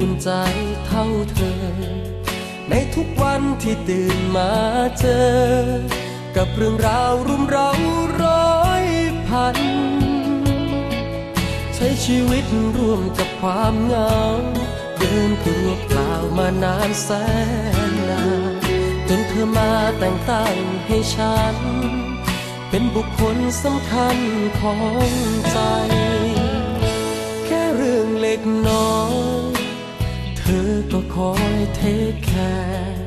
อุ่นใจเท่าเธอ ในทุกวันที่ตื่นมาเจอ กับเรื่องราวรุมเร้าร้อยพัน ใช้ชีวิตร่วมกับความเหงา เดินตัวเปล่ามานานแสนนานจนเธอมาแต่งตั้งให้ฉัน เป็นบุคคลสำคัญของใจ แค่เรื่องเล็กน้อย อก็คอยเทคแคร์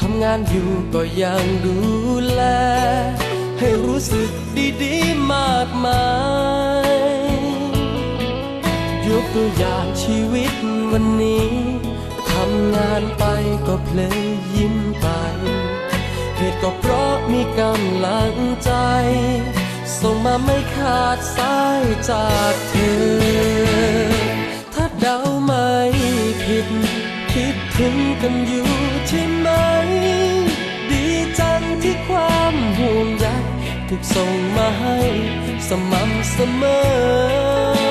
ทำงานอยู่ก็ยังดูแล ให้รู้สึกดีๆมากมาย ยกตัวอย่างชีวิตวันนี้ทำงานไปก็เพลยยิ้มไป เหตุก็เพราะมีกำลังใจ ส่งมาไม่ขาดสายจากเธอ เดาไม่ผิด คิดถึงกันอยู่ใช่ไหม ดีจังที่ความห่วงใยถูกส่งมาให้ สม่ำเสมอ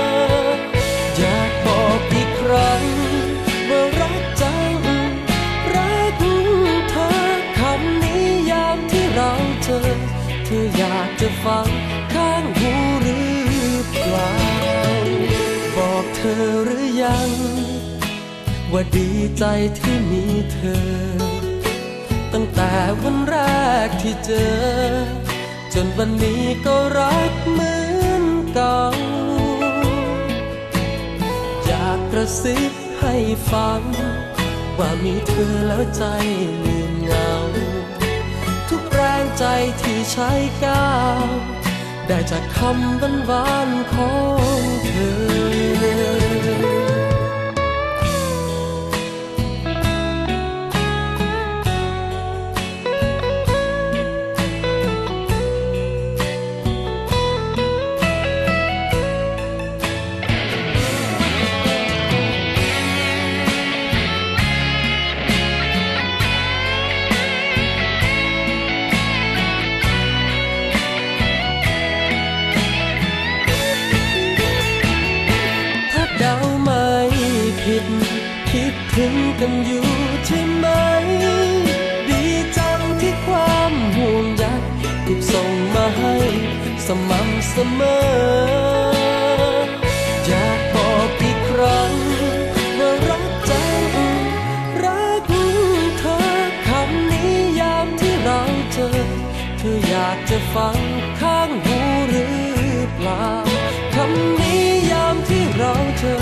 ว่าดีใจที่มีเธอ ตั้งแต่วันแรกที่เจอ จนวันนี้ก็รักเหมือนเก่า อยากกระซิบให้ฟัง ว่ามีเธอแล้วใจลืมเหงา ทุกแรงใจที่ใช้ก้าวได้จากคำบันวานๆของเธอ สมอ อยากบอกอีกครั้งว่ารักจังรักเธอคำนี้ยามที่เราเจอ เธออยากจะฟังข้างหูหรือเปล่าคำนี้ยามที่เราเจอ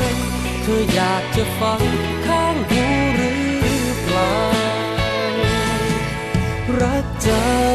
เธออยากจะฟังข้างหูหรือเปล่ารักจัง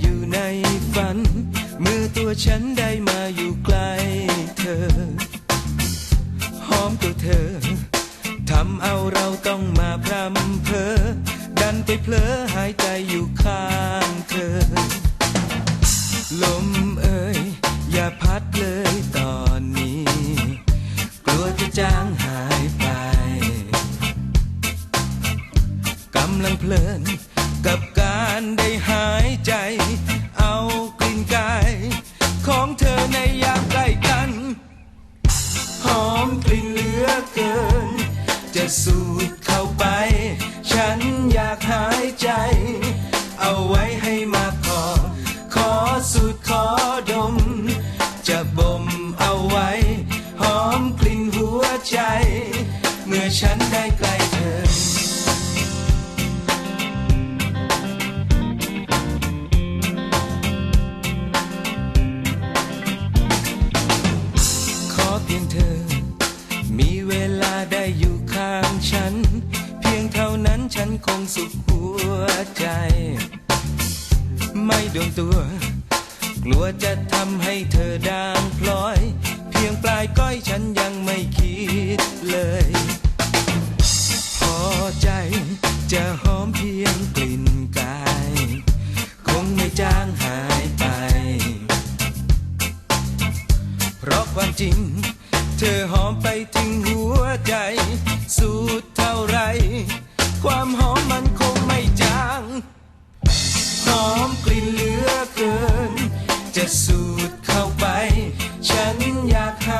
อยู่ในฝัน เมื่อตัวฉันได้มาอยู่ใกล้เธอ หอมตัวเธอ ทำเอาเราต้องมาพรำเพอ ดันไปเพลอหาย Jesus.